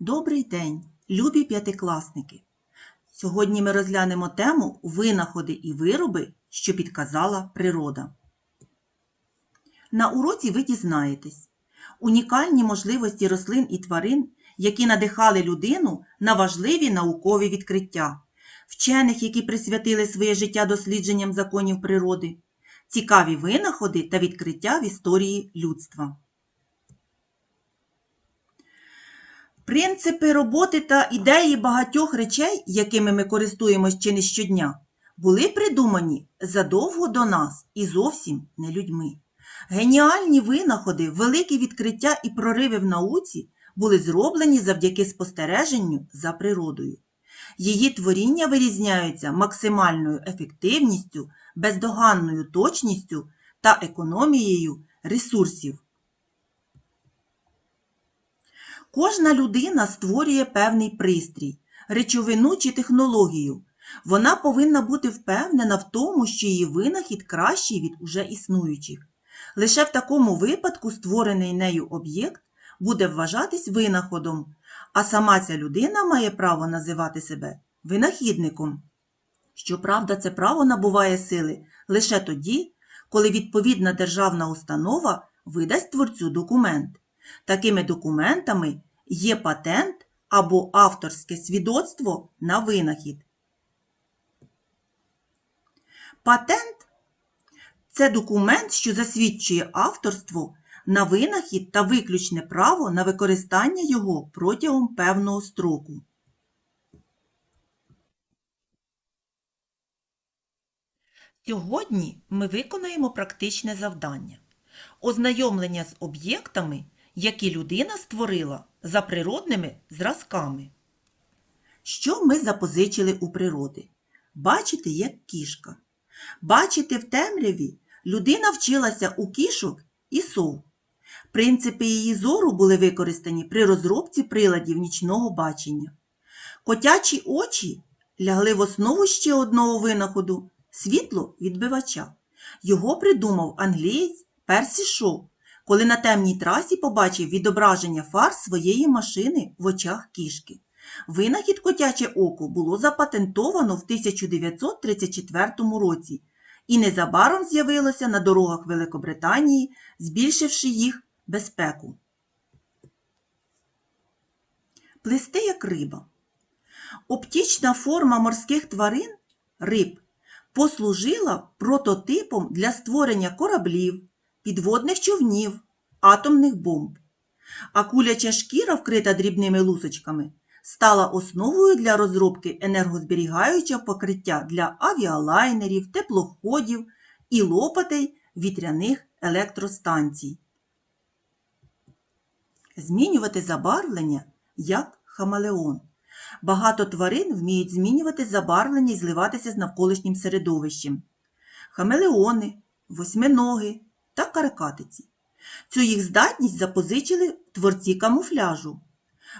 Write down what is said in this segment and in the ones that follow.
Добрий день, любі п'ятикласники! Сьогодні ми розглянемо тему винаходи і вироби, що підказала природа. На уроці ви дізнаєтесь унікальні можливості рослин і тварин, які надихали людину на важливі наукові відкриття, вчених, які присвятили своє життя дослідженням законів природи, цікаві винаходи та відкриття в історії людства. Принципи роботи та ідеї багатьох речей, якими ми користуємось чи не щодня, були придумані задовго до нас і зовсім не людьми. Геніальні винаходи, великі відкриття і прориви в науці були зроблені завдяки спостереженню за природою. Її творіння вирізняються максимальною ефективністю, бездоганною точністю та економією ресурсів. Кожна людина створює певний пристрій, речовину чи технологію. Вона повинна бути впевнена в тому, що її винахід кращий від уже існуючих. Лише в такому випадку створений нею об'єкт буде вважатись винаходом, а сама ця людина має право називати себе винахідником. Щоправда, це право набуває сили лише тоді, коли відповідна державна установа видасть творцю документ. Такими документами є патент або авторське свідоцтво на винахід. Патент це документ, що засвідчує авторство на винахід та виключне право на використання його протягом певного строку. Сьогодні ми виконаємо практичне завдання ознайомлення з об'єктами, які людина створила за природними зразками. Що ми запозичили у природи? Бачите, як кішка. Бачите в темряві людина вчилася у кішок і сов. Принципи її зору були використані при розробці приладів нічного бачення. Котячі очі лягли в основу ще одного винаходу світло відбивача. Його придумав англієць Персі Шоу, коли на темній трасі побачив відображення фар своєї машини в очах кішки. Винахід котяче око було запатентовано в 1934 році і незабаром з'явилося на дорогах Великобританії, збільшивши їх безпеку. Плисти як риба. Оптічна форма морських тварин риб послужила прототипом для створення кораблів, підводних човнів, атомних бомб. А куляча шкіра, вкрита дрібними лусочками, стала основою для розробки енергозберігаючого покриття для авіалайнерів, теплоходів і лопатей вітряних електростанцій. Змінювати забарвлення як хамелеон. Багато тварин вміють змінювати забарвлення і зливатися з навколишнім середовищем. Хамелеони, восьминоги та каракатиці. Цю їх здатність запозичили творці камуфляжу.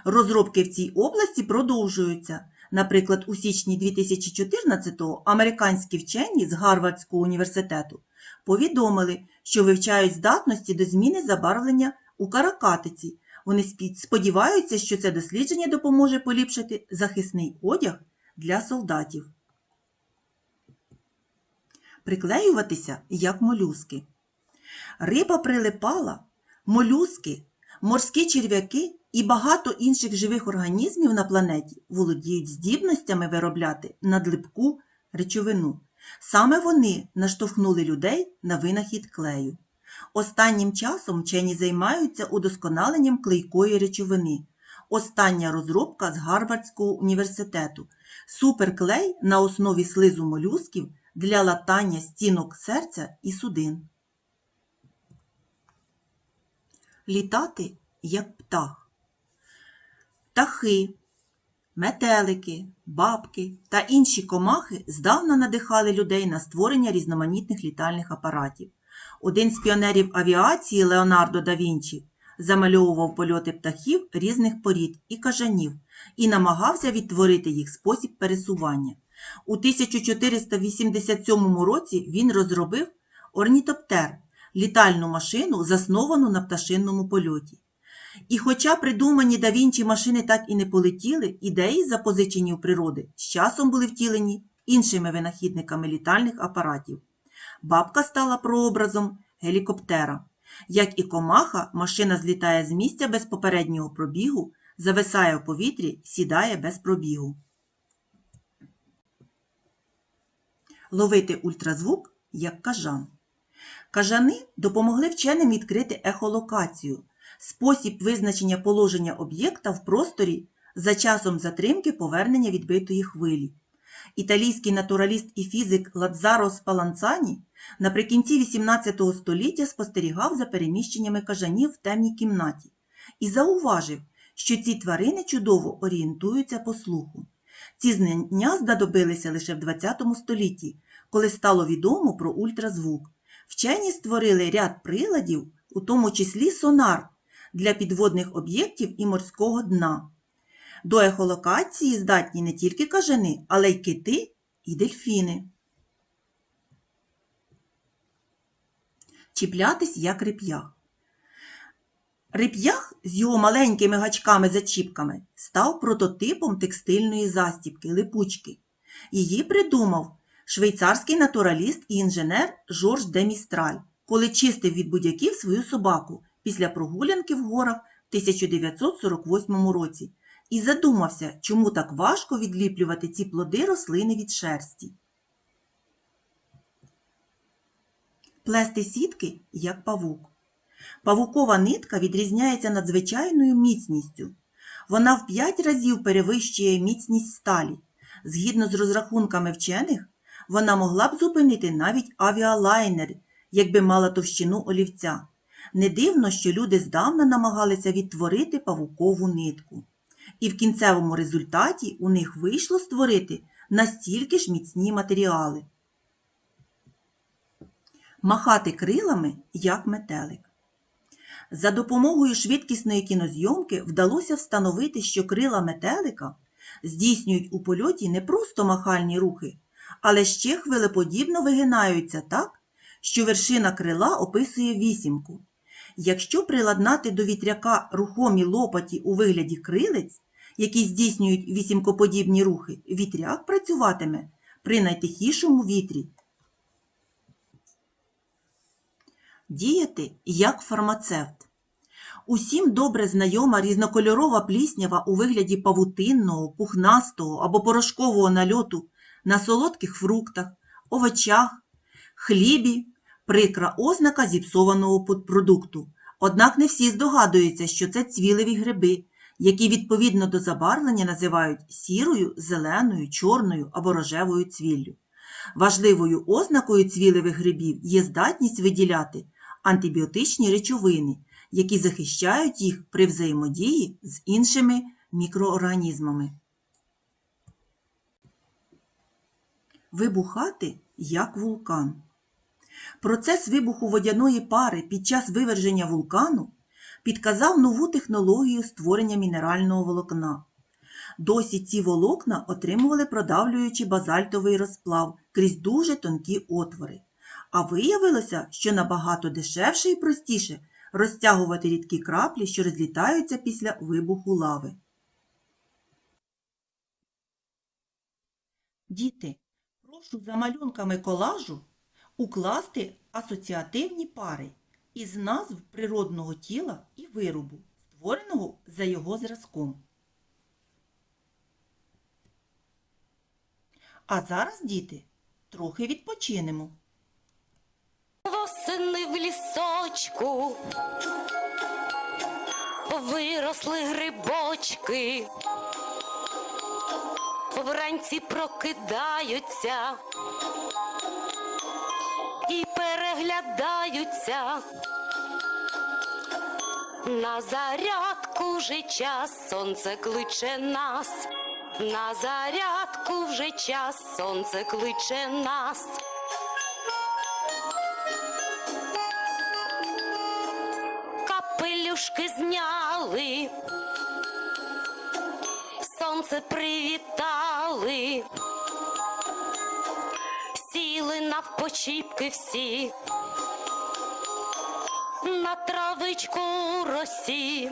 Розробки в цій області продовжуються. Наприклад, у січні 2014-го американські вчені з Гарвардського університету повідомили, що вивчають здатності до зміни забарвлення у каракатиці. Вони сподіваються, що це дослідження допоможе поліпшити захисний одяг для солдатів. Приклеюватися як молюски. Риба прилипала, молюски, морські черв'яки і багато інших живих організмів на планеті володіють здібностями виробляти надлипку речовину. Саме вони наштовхнули людей на винахід клею. Останнім часом вчені займаються удосконаленням клейкої речовини. Остання розробка з Гарвардського університету. Суперклей на основі слизу молюсків для латання стінок серця і судин. Літати як птах. Птахи, метелики, бабки та інші комахи здавна надихали людей на створення різноманітних літальних апаратів. Один з піонерів авіації Леонардо да Вінчі замальовував польоти птахів різних порід і кажанів і намагався відтворити їх спосіб пересування. У 1487 році він розробив орнітоптер літальну машину, засновану на пташинному польоті. І хоча придумані да Вінчі машини так і не полетіли, ідеї, запозичені у природи, з часом були втілені іншими винахідниками літальних апаратів. Бабка стала прообразом гелікоптера. Як і комаха, машина злітає з місця без попереднього пробігу, зависає в повітрі, сідає без пробігу. Ловити ультразвук як кажан. Кажани допомогли вченим відкрити ехолокацію – спосіб визначення положення об'єкта в просторі за часом затримки повернення відбитої хвилі. Італійський натураліст і фізик Ладзаро Спаланцані наприкінці XVIII століття спостерігав за переміщеннями кажанів в темній кімнаті і зауважив, що ці тварини чудово орієнтуються по слуху. Ці знання знадобилися лише в ХХ столітті, коли стало відомо про ультразвук. Вчені створили ряд приладів, у тому числі сонар, для підводних об'єктів і морського дна. До ехолокації здатні не тільки кажани, але й кити і дельфіни. Чіплятись як реп'ях. Реп'ях з його маленькими гачками-зачіпками став прототипом текстильної застібки липучки. Її придумав швейцарський натураліст і інженер Жорж де Містраль, коли чистив від будь-яків свою собаку після прогулянки в горах в 1948 році і задумався, чому так важко відліплювати ці плоди рослини від шерсті. Плести сітки як павук. Павукова нитка відрізняється надзвичайною міцністю. Вона в 5 разів перевищує міцність сталі. Згідно з розрахунками вчених, вона могла б зупинити навіть авіалайнер, якби мала товщину олівця. Не дивно, що люди здавна намагалися відтворити павукову нитку. І в кінцевому результаті у них вийшло створити настільки ж міцні матеріали. Махати крилами, як метелик. За допомогою швидкісної кінозйомки вдалося встановити, що крила метелика здійснюють у польоті не просто махальні рухи, але ще хвилеподібно вигинаються так, що вершина крила описує вісімку. Якщо приладнати до вітряка рухомі лопаті у вигляді крилець, які здійснюють вісімкоподібні рухи, вітряк працюватиме при найтихішому вітрі. Діяти як фармацевт. Усім добре знайома різнокольорова пліснява у вигляді павутинного, пухнастого або порошкового нальоту на солодких фруктах, овочах, хлібі, прикра ознака зіпсованого продукту. Однак не всі здогадуються, що це цвілеві гриби, які відповідно до забарвлення називають сірою, зеленою, чорною або рожевою цвіллю. Важливою ознакою цвілевих грибів є здатність виділяти антибіотичні речовини, які захищають їх при взаємодії з іншими мікроорганізмами. Вибухати як вулкан. Процес вибуху водяної пари під час виверження вулкану підказав нову технологію створення мінерального волокна. Досі ці волокна отримували продавлюючи базальтовий розплав крізь дуже тонкі отвори. А виявилося, що набагато дешевше і простіше розтягувати рідкі краплі, що розлітаються після вибуху лави. Діти, прошу за малюнками колажу укласти асоціативні пари із назв природного тіла і виробу, створеного за його зразком. А зараз, діти, трохи відпочинемо. Восени в лісочку виросли грибочки, вранці прокидаються і переглядаються. На зарядку вже час, сонце кличе нас. На зарядку вже час, сонце кличе нас. Капелюшки зняли, сонце привітали, сіли навпочіпки всі, на травичку росі,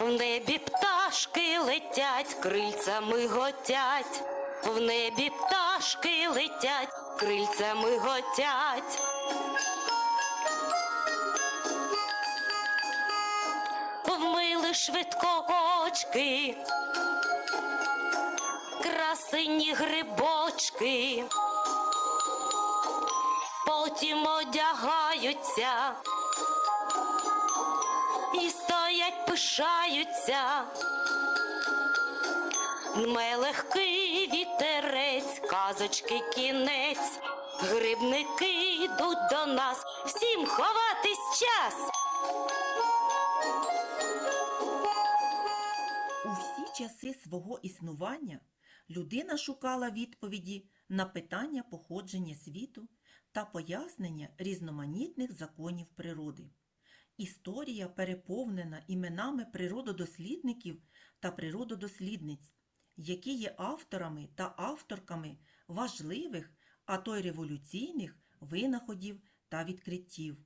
В небі пташки летять, крильцями готять. В небі пташки летять, крильцями готять. Вмили швидко очки, красині грибочки, потім одягаються і стоять, пишаються. Дме легкий вітерець, казочки кінець, грибники йдуть до нас, всім ховатись час. У всі часи свого існування людина шукала відповіді на питання походження світу та пояснення різноманітних законів природи. Історія переповнена іменами природодослідників та природодослідниць, які є авторами та авторками важливих, а то й революційних винаходів та відкриттів.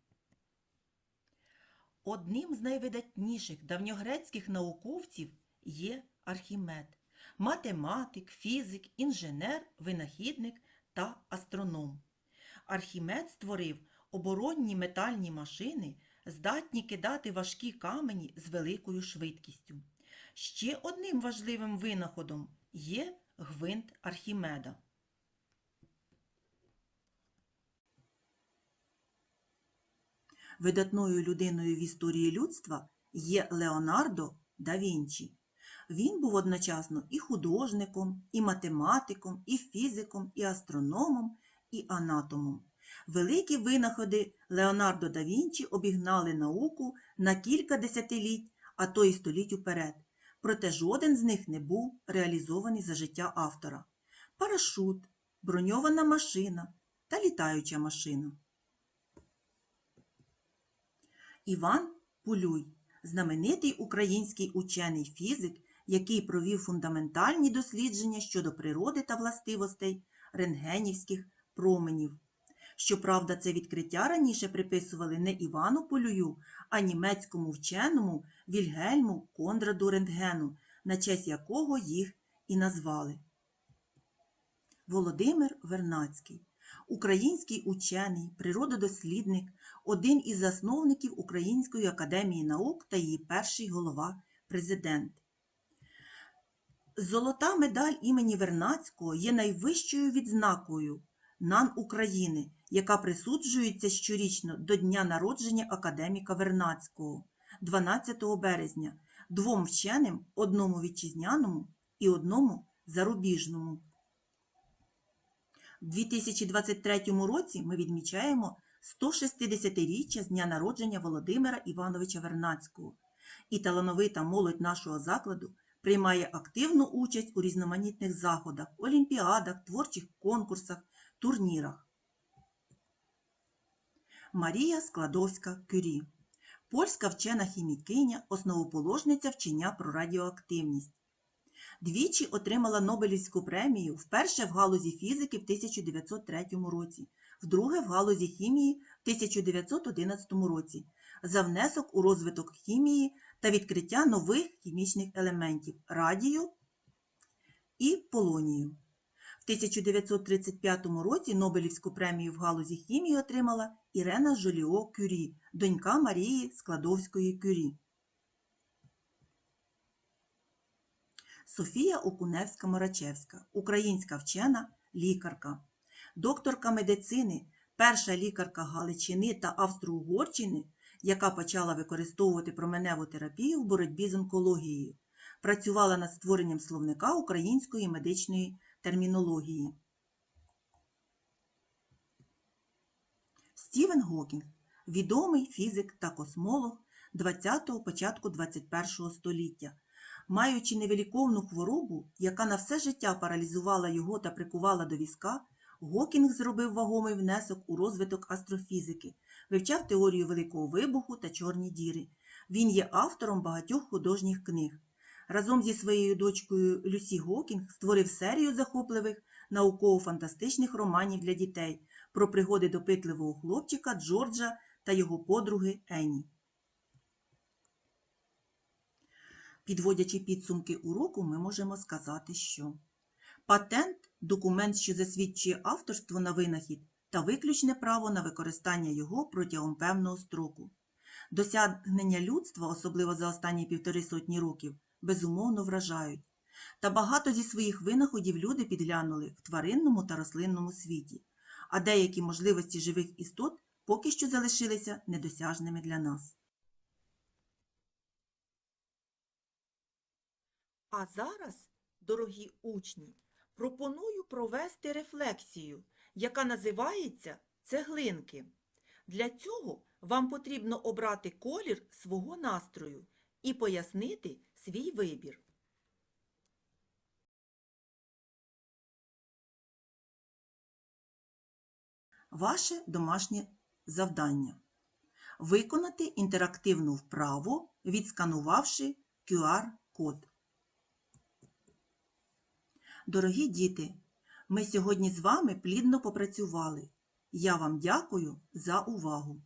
Одним з найвидатніших давньогрецьких науковців є Архімед, математик, фізик, інженер, винахідник та астроном. Архімед створив оборонні метальні машини, здатні кидати важкі камені з великою швидкістю. Ще одним важливим винаходом є гвинт Архімеда. Видатною людиною в історії людства є Леонардо да Вінчі. Він був одночасно і художником, і математиком, і фізиком, і астрономом, і анатомом. Великі винаходи Леонардо да Вінчі обігнали науку на кілька десятиліть, а то й століть уперед. Проте жоден з них не був реалізований за життя автора. Парашут, броньована машина та літаюча машина. Іван Пулюй, знаменитий український учений фізик, який провів фундаментальні дослідження щодо природи та властивостей рентгенівських променів. Щоправда, це відкриття раніше приписували не Івану Полюю, а німецькому вченому Вільгельму Кондраду Рентгену, на честь якого їх і назвали. Володимир Вернацький, український учений, природодослідник, один із засновників Української академії наук та її перший голова президент. Золота медаль імені Вернацького є найвищою відзнакою НАН України, яка присуджується щорічно до дня народження академіка Вернацького 12 березня двом вченим, одному вітчизняному і одному зарубіжному. У 2023 році ми відмічаємо 160-річчя з дня народження Володимира Івановича Вернацького, і талановита молодь нашого закладу приймає активну участь у різноманітних заходах, олімпіадах, творчих конкурсах, турнірах. Марія Складовська-Кюрі Польська вчена хімікиня, основоположниця вчення про радіоактивність. Двічі отримала Нобелівську премію вперше в галузі фізики в 1903 році, вдруге в галузі хімії в 1911 році за внесок у розвиток хімії та відкриття нових хімічних елементів радію і полонію. В 1935 році Нобелівську премію в галузі хімії отримала Ірена Жоліо Кюрі, донька Марії Складовської Кюрі. Софія Окуневська-Морачевська, українська вчена, лікарка, докторка медицини, перша лікарка Галичини та Австро-Угорщини, яка почала використовувати променеву терапію в боротьбі з онкологією, працювала над створенням словника української медичної термінології. Стівен Гокінг – відомий фізик та космолог 20-го початку 21-го століття. Маючи невиліковну хворобу, яка на все життя паралізувала його та прикувала до візка, Гокінг зробив вагомий внесок у розвиток астрофізики, вивчав теорію Великого вибуху та чорні діри. Він є автором багатьох художніх книг. Разом зі своєю дочкою Люсі Гокінг створив серію захопливих науково-фантастичних романів для дітей про пригоди допитливого хлопчика Джорджа та його подруги Ені. Підводячи підсумки уроку, ми можемо сказати, що патент – документ, що засвідчує авторство на винахід та виключне право на використання його протягом певного строку. Досягнення людства, особливо за останні півтори сотні років, безумовно вражають. Та багато зі своїх винаходів люди підглянули в тваринному та рослинному світі, а деякі можливості живих істот поки що залишилися недосяжними для нас. А зараз, дорогі учні, пропоную провести рефлексію, яка називається цеглинки. Для цього вам потрібно обрати колір свого настрою і пояснити свій вибір. Ваше домашнє завдання. Виконати інтерактивну вправу, відсканувавши QR-код. Дорогі діти, ми сьогодні з вами плідно попрацювали. Я вам дякую за увагу.